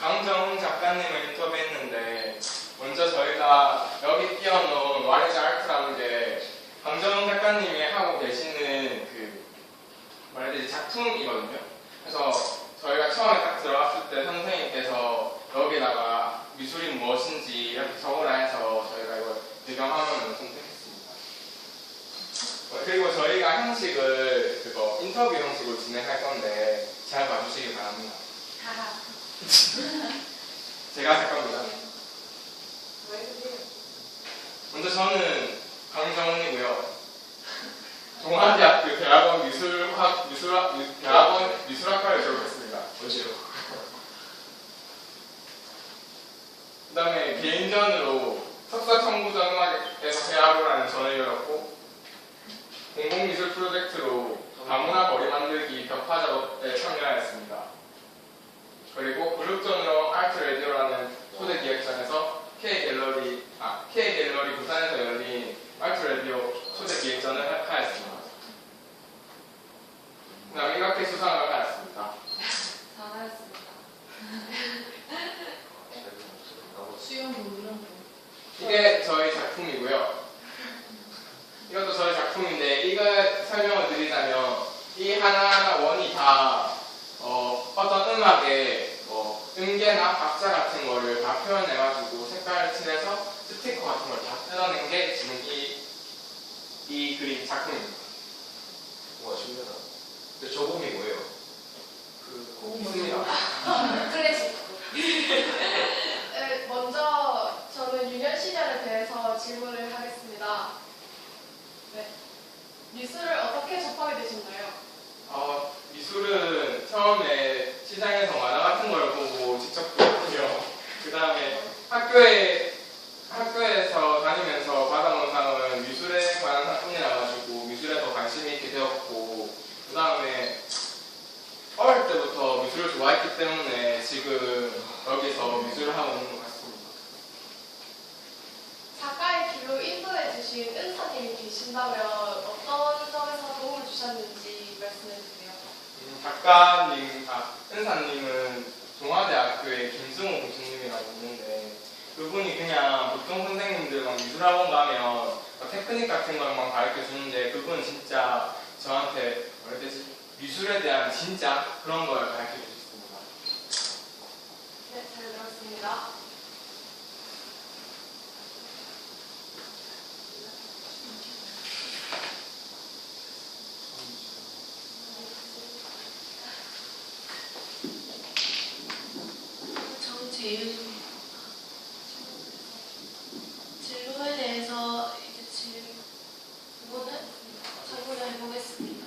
강정훈 작가님을 인터뷰했는데 먼저 저희가 여기 띄워놓은 와리즈 아트라는 게 강정훈 작가님이 하고 계시는 그 뭐라 해야 되지 작품이거든요. 그래서 저희가 처음에 딱 들어갔을 때 선생님께서 여기다가 미술이 무엇인지 이렇게 적으라 해서 저희가 이걸 배경화면을 선택했습니다. 어, 그리고 저희가 형식을 그거 인터뷰 형식으로 진행할 건데 잘 봐주시기 바랍니다. 겁니다. 왜 그래요? 먼저 저는 강정훈이고요. 동아대학교 대학원 미술학 미술학 미- 대학원 미술학과를 졸업했습니다. 어지요. 그다음에 개인전으로 석사 청구전 음악에서 대학원라는 전을 열었고 공공미술 프로젝트로 다문화 거리 만들기 벽화 작업에 참여하였습니다. 그리고 그룹전으로 아트 레디오라는 초대 기획전에서 K 갤러리 아 K 갤러리 부산에서 열린 아트 레디오 초대 기획전을 하- 하였습니다. 그다음 이렇게 수상을 하였습니다. 잘하셨습니다. 수영 이런 거. 이게 저희 작품이고요. 이것도 저희 작품인데 이거 설명을 드리자면 이 하나하나 원이 다 어, 떤 음악의 뭐 음계나 박자 같은 거를 다 표현해가지고 색깔을 칠해서 스티커 같은 걸 다 뜯어낸 게 지금 이, 이 그림 작품입니다. 와 신기하다. 근데 저금이 뭐예요? 그 있습니다. 클래식. 네, 먼저 저는 유년 시절에 대해서 질문을 하겠습니다. 네. 미술을 어떻게 접하게 되셨나요? 어, 미술은 처음에 시장에서 만화 같은 걸 보고 직접 배웠고요. 그 다음에 학교에, 학교에서 다니면서 받아온 상은 미술에 관한 상품이라 가지고 미술에 더 관심이 있게 되었고, 그 다음에 어릴 때부터 미술을 좋아했기 때문에 지금 여기서 미술을 하고 있는 것 같습니다. 작가의 길로 인도해 주신 은사님이 계신다면 어떤 점에서 도움을 주셨는지 말씀해 주세요. 음, 작가님, 아, 은사님은 동아대학교의 김승호 교수님이라고 있는데 그분이 그냥 보통 선생님들만 미술학원 가면 뭐 테크닉 같은 것만 가르쳐 주는데 그분은 진짜 저한테 뭐라 해야? 미술에 대한 진짜 그런 걸 가르쳐 주셨습니다. 네, 잘 들었습니다. 정재윤입니다. 진로에 대해서 이제 질문을 질문을 해보겠습니다.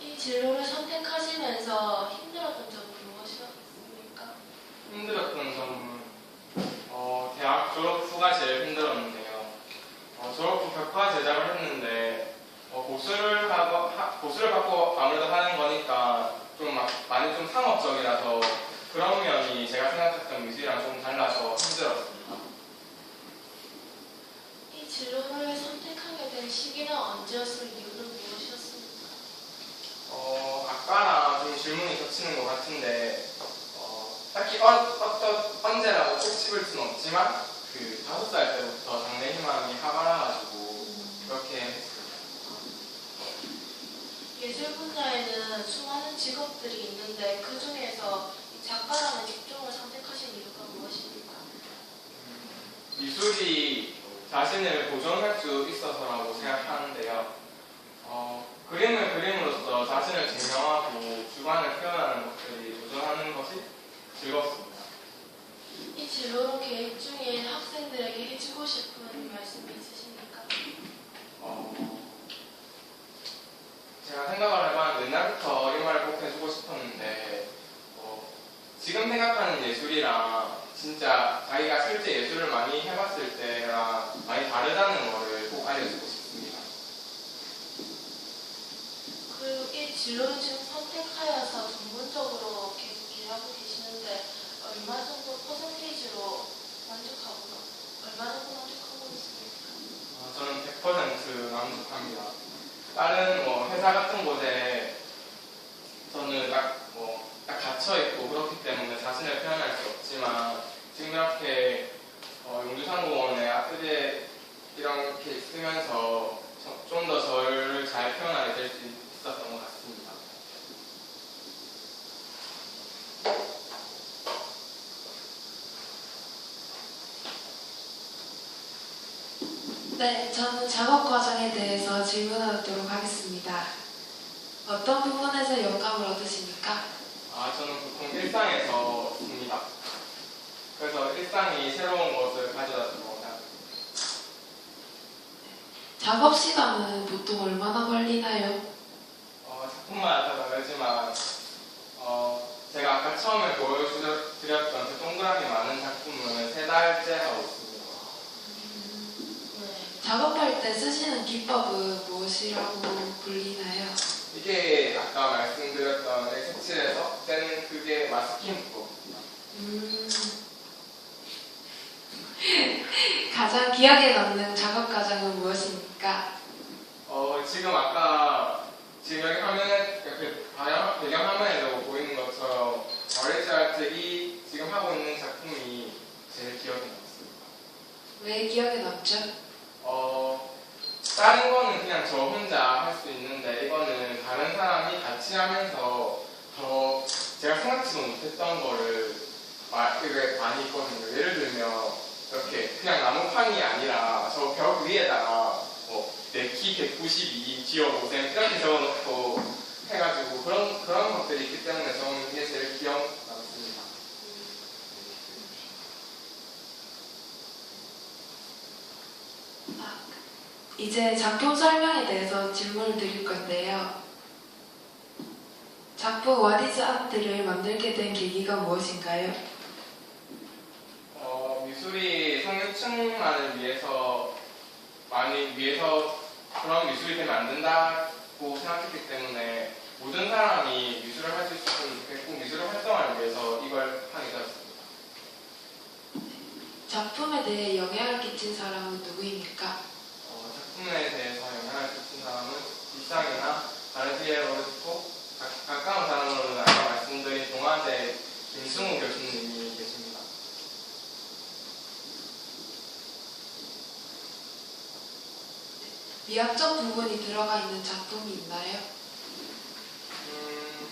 이 진로를 선택하시면서 힘들었던 점은 무엇이었습니까? 힘들었던 점은 어, 대학 졸업 후가 제일 힘들었는데요. 어, 졸업 후 벽화 제작을 했는데 어, 고수를 하고 하- 고수를 받고 아무래도 하는 거니까 좀 막- 많이 좀 상업적이라서 그런 면이 제가 생각했던 미술이랑 좀 달라서 힘들었습니다. 이 진로를 선택하게 된 시기나 언제였을 이유는 무엇이었습니까? 어, 아까랑 좀 질문이 겹치는 것 같은데 어, 딱히 어, 어떤 언제라고 꼭 집을 수는 없지만 그 다섯 살 때부터 장래 희망이 하갈라가지고 그렇게 했습니다. 예술 분야에는 수많은 직업들이 있는데 그 중에서 이 작가라는 직종을 선택하신 이유가 무엇입니까? 미술이 자신을 보존할 수 있어서라고 생각하는데요. 어, 그림을 그림으로써 자신을 증명하고 주관을 표현하는 것들이 도전하는 것이 즐겁습니다. 이 진로로 계획 중에 학생들에게 해주고 싶은 말씀이 있으십니까? 어, 제가 생각을 해봤는데 옛날부터 이 말을 꼭 해주고 싶었는데 어, 지금 생각하는 예술이랑 진짜 자기가 실제 예술을 많이 해봤을 때랑 많이 다르다는 거를 꼭 알려주고 싶습니다. 그리고 이 진로를 지금 선택하여서 전문적으로 계속 일하고 계시는데 얼마 정도 퍼센테이지로 만족하고 얼마 정도 만족하고 있습니까? 어, 저는 100% 만족합니다. 다른 뭐 회사 같은 곳에 저는 딱 뭐딱 갇혀 있고 그렇기 때문에 자신을 표현할 수 없지만 지금 이렇게 어, 용두산공원에 아트리에 이렇게 있으면서 좀 더 저를 잘 표현하게 될 수 있었던 것 같습니다. 네, 저는 작업 과정에 대해서 질문하도록 하겠습니다. 어떤 부분에서 영감을 얻으십니까? 아, 저는 보통 일상에서 씁니다. 그래서 일상이 새로운 것을 가져다 주거나 작업 시간은 보통 얼마나 걸리나요? 어, 작품마다 다르지만 어, 제가 아까 처음에 보여드렸던 그 동그라미 많은 작품은 세 달째 하고 있습니다. 네. 작업할 때 쓰시는 기법은 무엇이라고 불리나요? 이게 아까 말씀드렸던 엑스칠에서 떼는 그게 마스킹북. 음, 가장 기억에 남는 작업 과정은 무엇입니까? 어, 지금 아까 지금 여기 화면에 그 배경, 배경 화면에 도 보이는 것처럼 어리지 아트 이 지금 하고 있는 작품이 제일 기억에 남습니다. 왜 기억에 남죠? 어, 다른 거는 그냥 저 혼자 할 수 있는데 이거는 다른 사람이 같이 하면서 더 제가 생각지도 못했던 거를 마- 되게 많이 있거든요. 예를 들면 이렇게 그냥 나무판이 아니라 저 벽 위에다가 뭐내키 192, 지어 보셈 이렇게 적어놓고 해가지고 그런 그런 것들이 있기 때문에 저는 이게 제일 기억. 아, 이제 작품 설명에 대해서 질문을 드릴 건데요. 작품 와리즈 아트를 만들게 된 계기가 무엇인가요? 어, 미술이 성유층만을 위해서 많이 위해서 그런 미술이 되면 안 된다고 생각했기 때문에 모든 사람이 미술을 할 수 있었으면 좋겠고 미술을 활동하기 위해서 이걸 하게 되었습니다. 작품에 대해 영향을 끼친 사람은 누구입니까? 어, 작품에 대해서 영향을 끼친 사람은 일상이나 다른 피해로 했고 가- 가까운 사람으로는 아까 말씀드린 동아대 김승우 교수님이 계십니다. 미학적 부분이 들어가 있는 작품이 있나요? 음,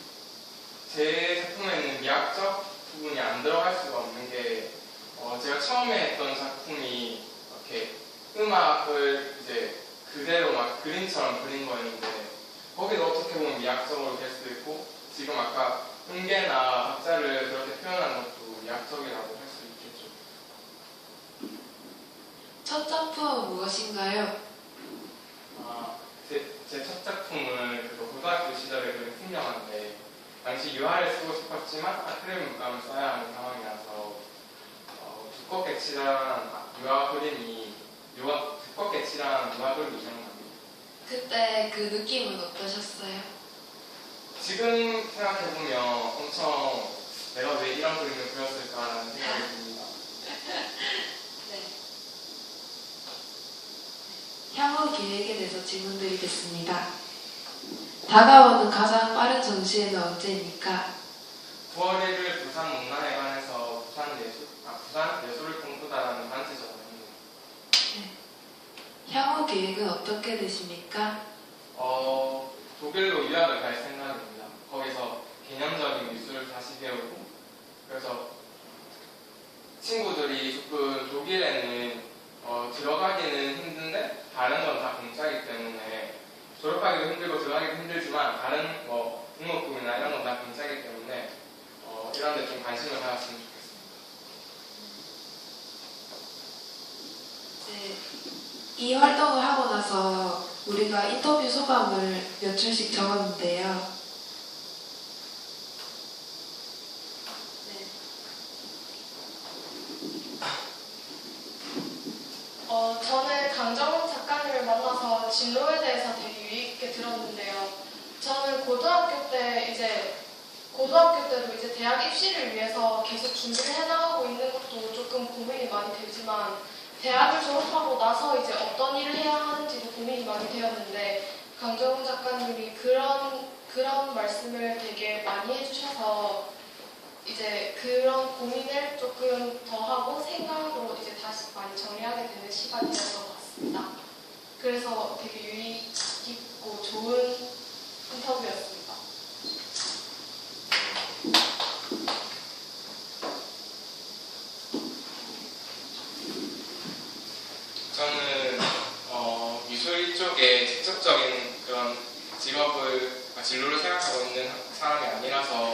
제 작품에는 미학적 부분이 안 들어갈 수가 없는 게 어, 제가 처음에 했던 작품이 이렇게 음악을 이제 그대로 막 그림처럼 그린 거였는데 거기도 어떻게 보면 미학적으로 될 수도 있고 지금 아까 음계나 박자를 그렇게 표현한 것도 미학적이라고 할 수 있겠죠. 첫 작품은 무엇인가요? 아, 제첫 작품은 그 고등학교 시절에 그린 풍경인데 당시 유화를 쓰고 싶었지만 아크릴 물감을 써야 하는 상황이라서 어, 두껍게 칠한 유화 그림이 유화, 두껍게 칠한 유화 그림이 기억납니다. 그때 그 느낌은 어떠셨어요? 지금 생각해보면 엄청 내가 왜 이런 그림을 그렸을까라는 생각이 듭니다. 네. 향후 계획에 대해서 질문드리겠습니다. 다가오는 가장 빠른 전시회는 언제입니까? 9월 1일 부산 문화회관에서 부산 예술, 아, 부산 예술을 꿈꾸다라는 단체전을 합니다. 향후 계획은 어떻게 되십니까? 어, 독일로 유학을 갈 생각입니다. 거기서 개념적인 미술을 다시 배우고, 그래서 친구들이 조금 독일에는 어, 들어가기는 힘든데, 다른 건 다 공짜이기 때문에, 졸업하기도 힘들고 들어가기도 힘들지만, 다른 뭐, 등록금이나 이런 건 다 공짜이기 때문에, 어, 이런 데 좀 관심을 가졌으면 좋겠습니다. 네. 이 활동을 하고 나서 우리가 인터뷰 소감을 몇 줄씩 적었는데요. 네. 어, 저는 강정훈 작가님을 만나서 진로에 대해서 되게 유익 있게 들었는데요. 저는 고등학교 때 이제 고등학교 때도 이제 대학 입시를 위해서 계속 준비를 해나가고 있는 것도 조금 고민이 많이 되지만 대학을 졸업하고 나서 이제 어떤 일을 해야 하는지도 고민이 많이 되었는데 강정훈 작가님이 그런 그런 말씀을 되게 많이 해주셔서 이제 그런 고민을 조금 더 하고 생각으로 이제 다시 많이 정리하게 되는 시간이었던 것 같습니다. 그래서 되게 유익 있고 좋은 인터뷰였습니다. 저는 어, 미술 쪽에 직접적인 그런 직업을 아, 진로를 생각하고 있는 사람이 아니라서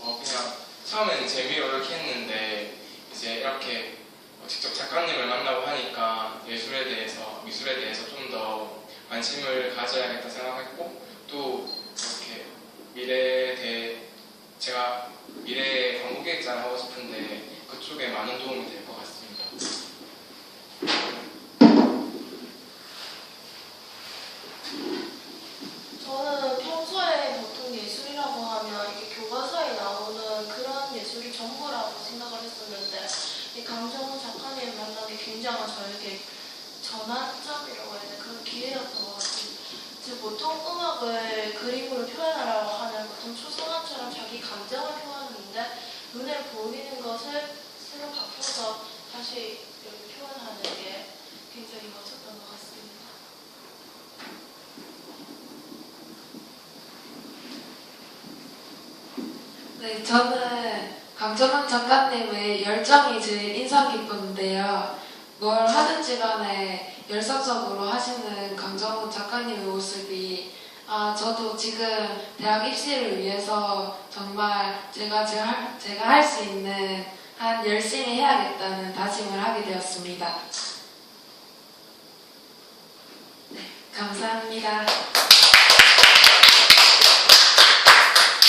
어, 그냥 처음에는 재미로 이렇게 했는데 이제 이렇게 어, 직접 작가님을 만나고 하니까 예술에 대해서 미술에 대해서 좀 더 관심을 가져야겠다 생각했고 또 이렇게 미래에 대해 제가 미래에 광고 기획자를 하고 싶은데 그쪽에 많은 도움이 될것 같습니다. 저는 평소에 보통 예술이라고 하면 이게 교과서에 나오는 그런 예술이 전부라고 생각을 했었는데 이 강정훈 작가님 만나게 굉장한 저에게 전환점이라고 해야 되나 그런 기회였던 것 같습니다. 즉 보통 음악을 그림으로 표현하라고 하면 보통 초성화처럼 자기 감정을 표현하는데 눈에 보이는 것을 새로 바꿔서 다시 표현하는 게 굉장히 멋졌던 것 같습니다. 네, 저는 강정원 작가님의 열정이 제일 인상 깊었는데요. 뭘 하든지 간에 열성적으로 하시는 강정원 작가님의 모습이 아, 저도 지금 대학 입시를 위해서 정말 제가 제가, 제가 할 수 있는 한 열심히 해야겠다는 다짐을 하게 되었습니다. 네, 감사합니다.